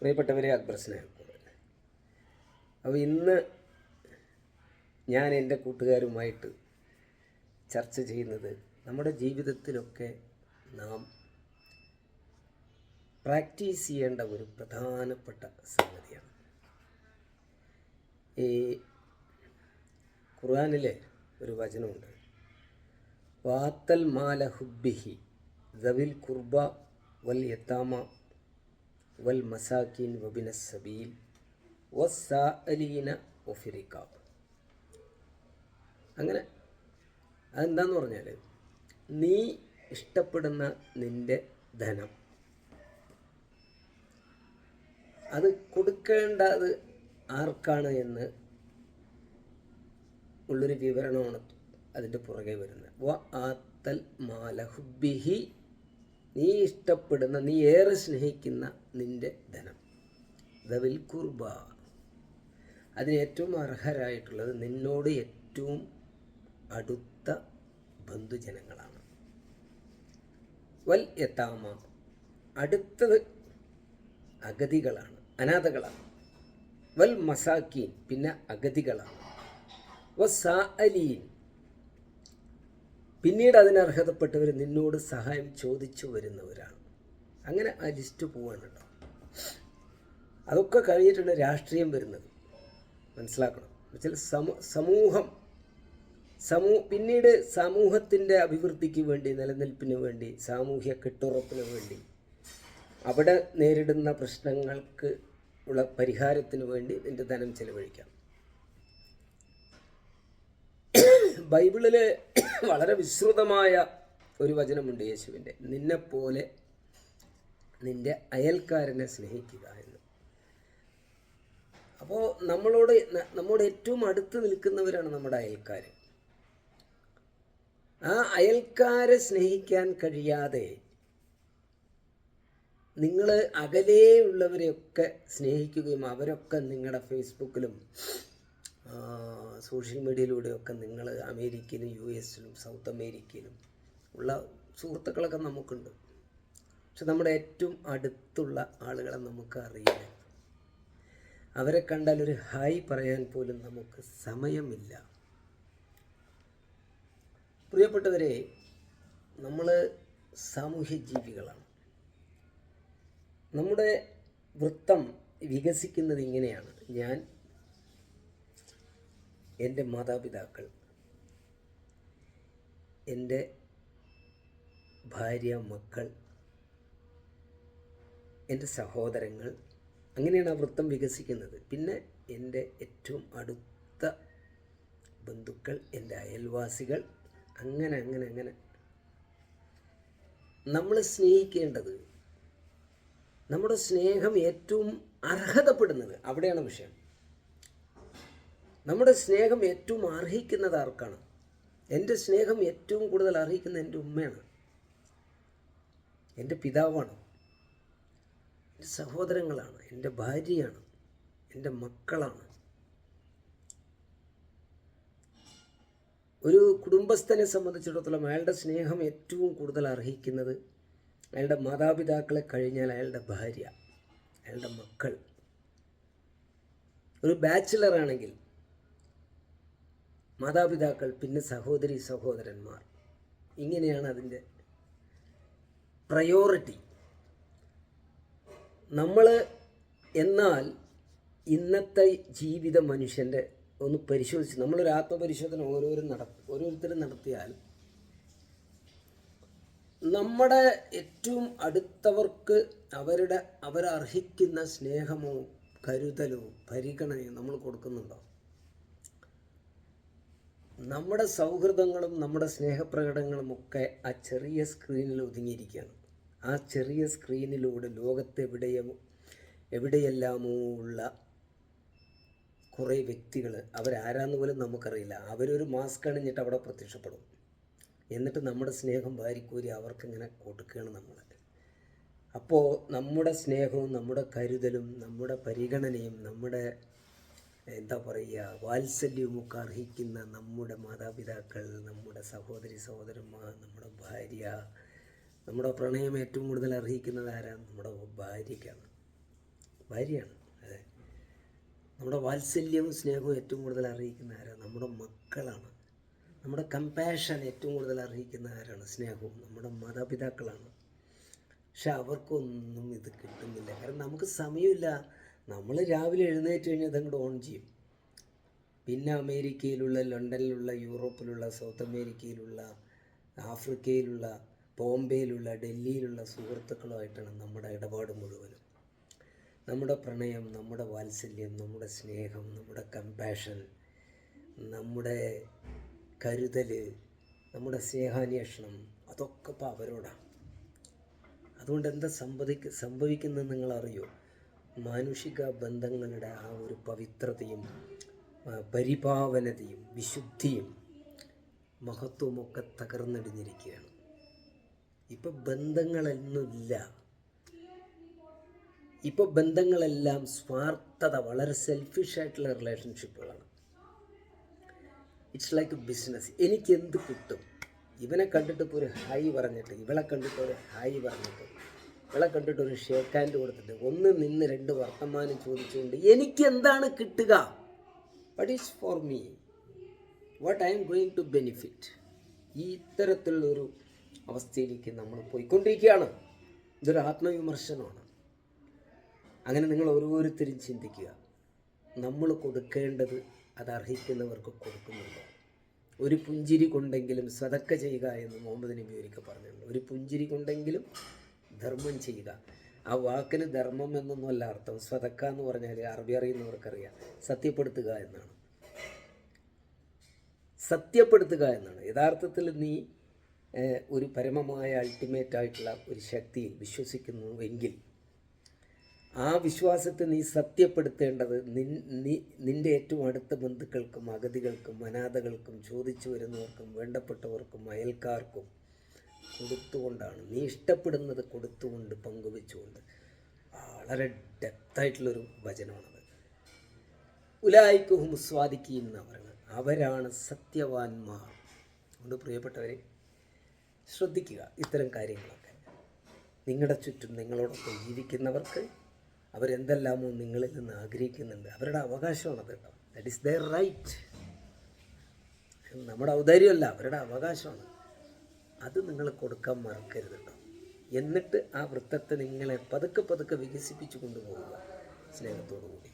പ്രിയപ്പെട്ടവരെ അക്ബർ സ്നേഹം അപ്പോൾ ഇന്ന് ഞാൻ എന്റെ കൂട്ടുകാരുമായിട്ട് ചർച്ച ചെയ്യുന്നത് നമ്മുടെ ജീവിതത്തിലൊക്കെ നാം പ്രാക്ടീസ് ചെയ്യേണ്ട ഒരു പ്രധാനപ്പെട്ട സംഗതിയാണ്. ഈ ഖുർആാനിലെ ഒരു വചനമുണ്ട്. വാത്തൽ മാല ഹുബിഹി ദവിൽ കുർബ വൽ യത്താമ വൽ മസാക്കിൻ വബിന സബീൽ വസ്സാഅലീന ഒഫിറിക്കാബ് അങ്ങനെ അതെന്താന്ന് പറഞ്ഞാൽ നീ ഇഷ്ടപ്പെടുന്ന നിന്റെ ധനം അത് കൊടുക്കേണ്ടത് ആർക്കാണ് എന്ന് ഉള്ളൊരു വിവരണമാണ് അതിന്റെ പുറകെ വരുന്നത്. വ ആത്തൽ മാലഹുബിഹി നീ ഇഷ്ടപ്പെടുന്ന നീ ഏറെ സ്നേഹിക്കുന്ന നിന്റെ ധനം. ദവിൽ കുർബ. അതിന് ഏറ്റവും അർഹരായിട്ടുള്ളത് നിന്നോട് ഏറ്റവും അടുത്ത ബന്ധുജനങ്ങളാണ്. വൽ എത്താമ അടുത്തത് അഗതികളാണ് അനാഥകളാണ്. വൽ മസാക്കീൻ പിന്നെ അഗതികളാണ്. വസാഅലീൻ പിന്നീട് അതിന് അർഹതപ്പെട്ടവർ നിന്നോട് സഹായം ചോദിച്ചു വരുന്നവരാണ്. അങ്ങനെ ആ ലിസ്റ്റ് പോവാണ് കേട്ടോ അതൊക്കെ കഴിഞ്ഞിട്ടാണ് രാഷ്ട്രീയം വരുന്നത്. മനസ്സിലാക്കണം. എന്നുവെച്ചാൽ സമൂ സമൂഹം സമൂ പിന്നീട് സമൂഹത്തിന്റെ അഭിവൃദ്ധിക്ക് വേണ്ടി നിലനിൽപ്പിന് വേണ്ടി സാമൂഹ്യ കെട്ടുറപ്പിന് വേണ്ടി അവിടെ നേരിടുന്ന പ്രശ്നങ്ങൾക്ക് ഉള്ള പരിഹാരത്തിന് വേണ്ടി നിന്റെ ധനം ചെലവഴിക്കാം. ബൈബിളിൽ വളരെ വിശ്രുതമായ ഒരു വചനമുണ്ട് യേശുവിന്റെ. നിന്നെപ്പോലെ നിന്റെ അയൽക്കാരനെ സ്നേഹിക്കുക എന്ന്. അപ്പോൾ നമ്മളോട് നമ്മോട് ഏറ്റവും അടുത്ത് നിൽക്കുന്നവരാണ് നമ്മുടെ അയൽക്കാർ ആ അയൽക്കാരെ സ്നേഹിക്കാൻ കഴിയാതെ നിങ്ങൾ അകലെയുള്ളവരെയൊക്കെ സ്നേഹിക്കുകയും അവരൊക്കെ നിങ്ങളുടെ ഫേസ്ബുക്കിലും സോഷ്യൽ മീഡിയയിലൂടെയൊക്കെ നിങ്ങൾ അമേരിക്കയിലും യു എസിലും സൗത്ത് അമേരിക്കയിലും ഉള്ള സുഹൃത്തുക്കളൊക്കെ നമുക്കുണ്ട്. പക്ഷെ നമ്മുടെ ഏറ്റവും അടുത്തുള്ള ആളുകളെ നമുക്ക് അറിയില്ല അവരെ കണ്ടാൽ ഒരു ഹായ് പറയാൻ പോലും നമുക്ക് സമയമില്ല. പ്രിയപ്പെട്ടവരെ നമ്മൾ സാമൂഹ്യ ജീവികളാണ് നമ്മുടെ വൃത്തം വികസിക്കുന്നത് ഇങ്ങനെയാണ്. ഞാൻ എന്റെ മാതാപിതാക്കൾ എന്റെ ഭാര്യ മക്കൾ എന്റെ സഹോദരങ്ങൾ അങ്ങനെയാണ് ആ വൃത്തം വികസിക്കുന്നത്. പിന്നെ എന്റെ ഏറ്റവും അടുത്ത ബന്ധുക്കൾ എന്റെ അയൽവാസികൾ അങ്ങനെ അങ്ങനെ അങ്ങനെ. നമ്മൾ സ്നേഹിക്കേണ്ടത് നമ്മുടെ സ്നേഹം ഏറ്റവും അർഹതപ്പെടുന്നത് അവിടെയാണ് വിഷയം. നമ്മുടെ സ്നേഹം ഏറ്റവും അർഹിക്കുന്നത് ആർക്കാണ്? എന്റെ സ്നേഹം ഏറ്റവും കൂടുതൽ അർഹിക്കുന്ന എന്റെ ഉമ്മയാണ്. എന്റെ പിതാവാണ്. എന്റെ സഹോദരങ്ങളാണ്. എന്റെ ഭാര്യയാണ്. എന്റെ മക്കളാണ്. ഒരു കുടുംബസ്ഥനെ സംബന്ധിച്ചിടത്തോളം അയാളുടെ സ്നേഹം ഏറ്റവും കൂടുതൽ അർഹിക്കുന്നത് അയാളുടെ മാതാപിതാക്കളെ കഴിഞ്ഞാൽ അയാളുടെ ഭാര്യ അയാളുടെ മക്കൾ. ഒരു ബാച്ചിലർ ആണെങ്കിൽ മാതാപിതാക്കൾ പിന്നെ സഹോദരി സഹോദരന്മാർ. ഇങ്ങനെയാണ് അതിന്റെ പ്രയോറിറ്റി നമ്മൾ എന്നാൽ ഇന്നത്തെ ജീവിത മനുഷ്യന്റെ ഒന്ന് പരിശോധിച്ച് നമ്മളൊരു ആത്മപരിശോധന ഓരോരും നട ഓരോരുത്തരും നടത്തിയാൽ നമ്മുടെ ഏറ്റവും അടുത്തവർക്ക് അവരുടെ അവരർഹിക്കുന്ന സ്നേഹമോ കരുതലോ പരിഗണനയോ നമ്മൾ കൊടുക്കുന്നുണ്ടോ? നമ്മുടെ സൗഹൃദങ്ങളും നമ്മുടെ സ്നേഹപ്രകടനങ്ങളും ഒക്കെ ആ ചെറിയ സ്ക്രീനിൽ ഒതുങ്ങിയിരിക്കുകയാണ്. ആ ചെറിയ സ്ക്രീനിലൂടെ ലോകത്തെവിടെയോ എവിടെയെല്ലാമോ ഉള്ള കുറേ വ്യക്തികൾ അവരാരാന്ന് പോലും നമുക്കറിയില്ല. അവരൊരു മാസ്ക് അണിഞ്ഞിട്ട് അവിടെ പ്രത്യക്ഷപ്പെടും. എന്നിട്ട് നമ്മുടെ സ്നേഹം വാരിക്കൂരി അവർക്കിങ്ങനെ കൊടുക്കുകയാണ് നമ്മൾ അപ്പോൾ നമ്മുടെ സ്നേഹവും നമ്മുടെ കരുതലും നമ്മുടെ പരിഗണനയും നമ്മുടെ എന്താ പറയുക വാത്സല്യമൊക്കെ അർഹിക്കുന്ന നമ്മുടെ മാതാപിതാക്കൾ നമ്മുടെ സഹോദരി സഹോദരന്മാർ നമ്മുടെ ഭാര്യ നമ്മുടെ പ്രണയം ഏറ്റവും കൂടുതൽ അർഹിക്കുന്നത് ആരാണ് നമ്മുടെ ഭാര്യയ്ക്കാണ് ഭാര്യയാണ് അതെ. നമ്മുടെ വാത്സല്യവും സ്നേഹവും ഏറ്റവും കൂടുതൽ അർഹിക്കുന്ന ആരാണ് നമ്മുടെ മക്കളാണ്. നമ്മുടെ കമ്പാഷൻ ഏറ്റവും കൂടുതൽ അർഹിക്കുന്ന ആരാണ്? സ്നേഹവും നമ്മുടെ മാതാപിതാക്കളാണ്. പക്ഷെ അവർക്കൊന്നും ഇത് കിട്ടുന്നില്ല. കാരണം നമുക്ക് സമയമില്ല. നമ്മൾ രാവിലെ എഴുന്നേറ്റ് കഴിഞ്ഞാൽ അതങ്ങോട്ട് ഓൺ ചെയ്യും. പിന്നെ അമേരിക്കയിലുള്ള ലണ്ടനിലുള്ള യൂറോപ്പിലുള്ള സൗത്ത് അമേരിക്കയിലുള്ള ആഫ്രിക്കയിലുള്ള ബോംബെയിലുള്ള ഡൽഹിയിലുള്ള സുഹൃത്തുക്കളുമായിട്ടാണ് നമ്മുടെ ഇടപാട് മുഴുവനും. നമ്മുടെ പ്രണയം നമ്മുടെ വാത്സല്യം നമ്മുടെ സ്നേഹം നമ്മുടെ കമ്പാഷൻ നമ്മുടെ കരുതൽ നമ്മുടെ സ്നേഹാന്വേഷണം അതൊക്കെ ഇപ്പോൾ അവരോടാണ് അതുകൊണ്ട് എന്താ സംഭവിക്ക സംഭവിക്കുന്നത് നിങ്ങൾ അറിയോ മാനുഷിക ബന്ധങ്ങളുടെ ആ ഒരു പവിത്രതയും പരിപാവനതയും വിശുദ്ധിയും മഹത്വമൊക്കെ തകർന്നടിഞ്ഞിരിക്കുകയാണ്. ഇപ്പം ബന്ധങ്ങളൊന്നുമില്ല ഇപ്പോൾ ബന്ധങ്ങളെല്ലാം സ്വാർത്ഥത വളരെ സെൽഫിഷ് ആയിട്ടുള്ള റിലേഷൻഷിപ്പുകളാണ് ഇറ്റ്സ് ലൈക്ക് ബിസിനസ് എനിക്ക് എന്ത് കിട്ടും? ഇവനെ കണ്ടിട്ട് ഇപ്പോൾ ഒരു ഹായ് പറഞ്ഞിട്ട് ഇവളെ കണ്ടിട്ട് ഒരു ഹായ് പറഞ്ഞിട്ട് ഇവളെ കണ്ടിട്ട് ഒരു ഷേക്ക് ഹാൻഡ് കൊടുത്തിട്ട് ഒന്ന് നിന്ന് രണ്ട് വർത്തമാനം ചോദിച്ചുകൊണ്ട് എനിക്ക് എന്താണ് കിട്ടുക? What is for me what I am going to benefit ഈ ഇത്തരത്തിലുള്ളൊരു അവസ്ഥയിലേക്ക് നമ്മൾ പോയിക്കൊണ്ടിരിക്കുകയാണ്. ഇതൊരു ആത്മവിമർശനമാണ്. അങ്ങനെ നിങ്ങൾ ഓരോരുത്തരും ചിന്തിക്കുക. നമ്മൾ കൊടുക്കേണ്ടത് അത് അർഹിക്കുന്നവർക്ക് കൊടുക്കുന്നുണ്ടോ? ഒരു പുഞ്ചിരി കൊണ്ടെങ്കിലും സതക്ക ചെയ്യുക എന്ന് മുഹമ്മദ് നബി ഒരിക്കൽ പറഞ്ഞിട്ടുണ്ട്. ഒരു പുഞ്ചിരി കൊണ്ടെങ്കിലും ധർമ്മം ചെയ്യുക. ആ വാക്കിന് ധർമ്മം എന്നൊന്നുമല്ല അർത്ഥം. സ്വതക്ക എന്ന് പറഞ്ഞാൽ അറബി അറിയുന്നവർക്കറിയാം. സത്യപ്പെടുത്തുക എന്നാണ്. സത്യപ്പെടുത്തുക എന്നാണ്. യഥാർത്ഥത്തിൽ നീ ഒരു പരമമായ അൾട്ടിമേറ്റ് ആയിട്ടുള്ള ഒരു ശക്തിയിൽ വിശ്വസിക്കുന്നുവെങ്കിൽ ആ വിശ്വാസത്തെ നീ സത്യപ്പെടുത്തേണ്ടത് നിന്റെ ഏറ്റവും അടുത്ത ബന്ധുക്കൾക്കും അഗതികൾക്കും അനാഥകൾക്കും ചോദിച്ചു വരുന്നവർക്കും വേണ്ടപ്പെട്ടവർക്കും അയൽക്കാർക്കും കൊടുത്തുകൊണ്ടാണ്. നീ ഇഷ്ടപ്പെടുന്നത് കൊടുത്തുകൊണ്ട് പങ്കുവെച്ചുകൊണ്ട്. വളരെ ഡെപ്തായിട്ടുള്ളൊരു വചനമാണത്. ഉലായിക്കുഹും സ്വാദിക്കുകയും എന്ന് പറയുന്നത്. അവരാണ് സത്യവാന്മാർ അതുകൊണ്ട് പ്രിയപ്പെട്ടവരെ ശ്രദ്ധിക്കുക ഇത്തരം കാര്യങ്ങളൊക്കെ. നിങ്ങളുടെ ചുറ്റും നിങ്ങളോടൊപ്പം ജീവിക്കുന്നവർക്ക് അവരെന്തെല്ലാമോ നിങ്ങളിൽ നിന്ന് ആഗ്രഹിക്കുന്നുണ്ട്. അവരുടെ അവകാശമാണ് അത് ദാറ്റ് ഈസ് ദയർ റൈറ്റ് നമ്മുടെ ഔദാര്യമല്ല അവരുടെ അവകാശമാണ്. അത് നിങ്ങൾ കൊടുക്കാൻ മറക്കരുത് കേട്ടോ എന്നിട്ട് ആ വൃത്തത്തെ നിങ്ങളെ പതുക്കെ പതുക്കെ വികസിപ്പിച്ചു കൊണ്ടുപോകുക സ്നേഹത്തോടു കൂടി